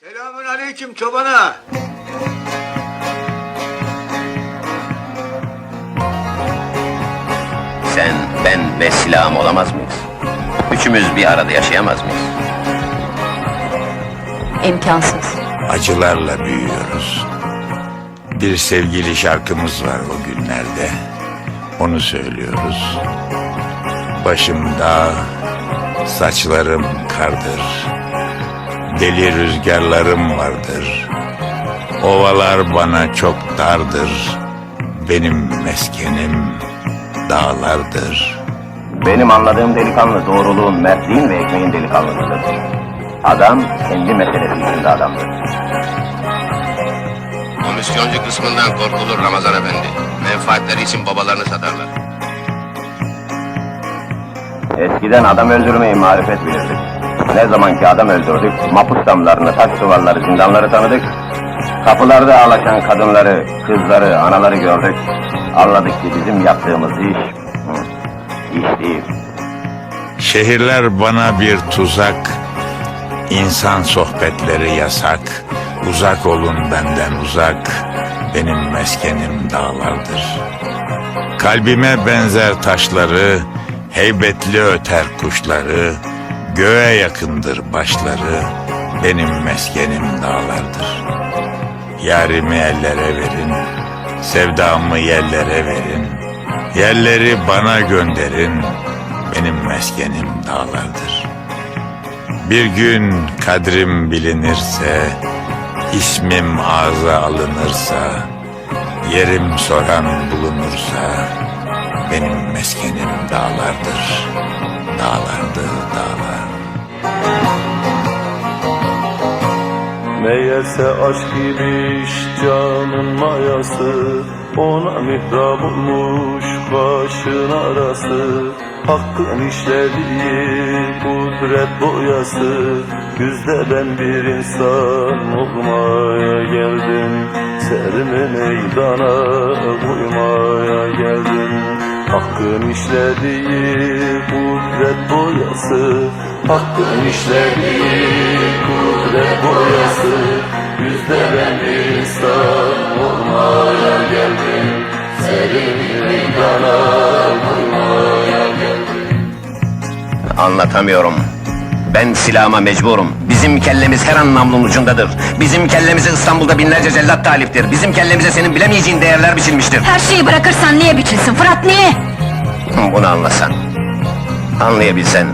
Selamün aleyküm çobana. Sen, ben ve silahım olamaz mıyız? Üçümüz bir arada yaşayamaz mıyız? İmkansız. Acılarla büyüyoruz. Bir sevgili şarkımız var o günlerde. Onu söylüyoruz. Başım dağ, saçlarım kardır. Deli rüzgarlarım vardır. Ovalar bana çok dardır. Benim meskenim dağlardır. Benim anladığım delikanlı doğruluğun, mertliğin ve ekmeğin delikanlısıdır. Adam kendi meselesi içinde adamdır. Komisyoncu kısmından korkulur Ramazan Efendi. Menfaatleri için babalarını satarlar. Eskiden adam öldürmeyi marifet bilirdik. Ne zaman ki adam öldürdük, mapus damlarını, taş duvarları, zindanları tanıdık. Kapılarda ağlaşan kadınları, kızları, anaları gördük. Anladık ki bizim yaptığımız iş, iş değil. Şehirler bana bir tuzak, insan sohbetleri yasak. Uzak olun benden uzak, benim meskenim dağlardır. Kalbime benzer taşları, heybetli öter kuşları, göğe yakındır başları, benim meskenim dağlardır. Yarimi ellere verin, sevdamı yerlere verin. Yerleri bana gönderin, benim meskenim dağlardır. Bir gün kadrim bilinirse, ismim ağza alınırsa, yerim soran bulunursa, benim meskenim dağlardır. Dağlardır dağlar. Meğerse aşk imiş canın mayası Ona mihrab olmuş başın arası. Hakkın işlediği kudret boyası Yüzde ben bir insan olmaya geldim. Serimi meydana koymaya geldim Hakkın işlediği kudret boyası Hakkın işlediği kudret boyası Yüzde bir insan olmaya geldim Senin meydana koymaya geldim Anlatamıyorum. Ben silahıma mecburum. Bizim kellemiz her an namlunun ucundadır. Bizim kellemize İstanbul'da binlerce cellat taliptir. Bizim kellemize senin bilemeyeceğin değerler biçilmiştir. Her şeyi bırakırsan niye biçilsin Fırat niye? Bunu anlasan, anlayabilsen,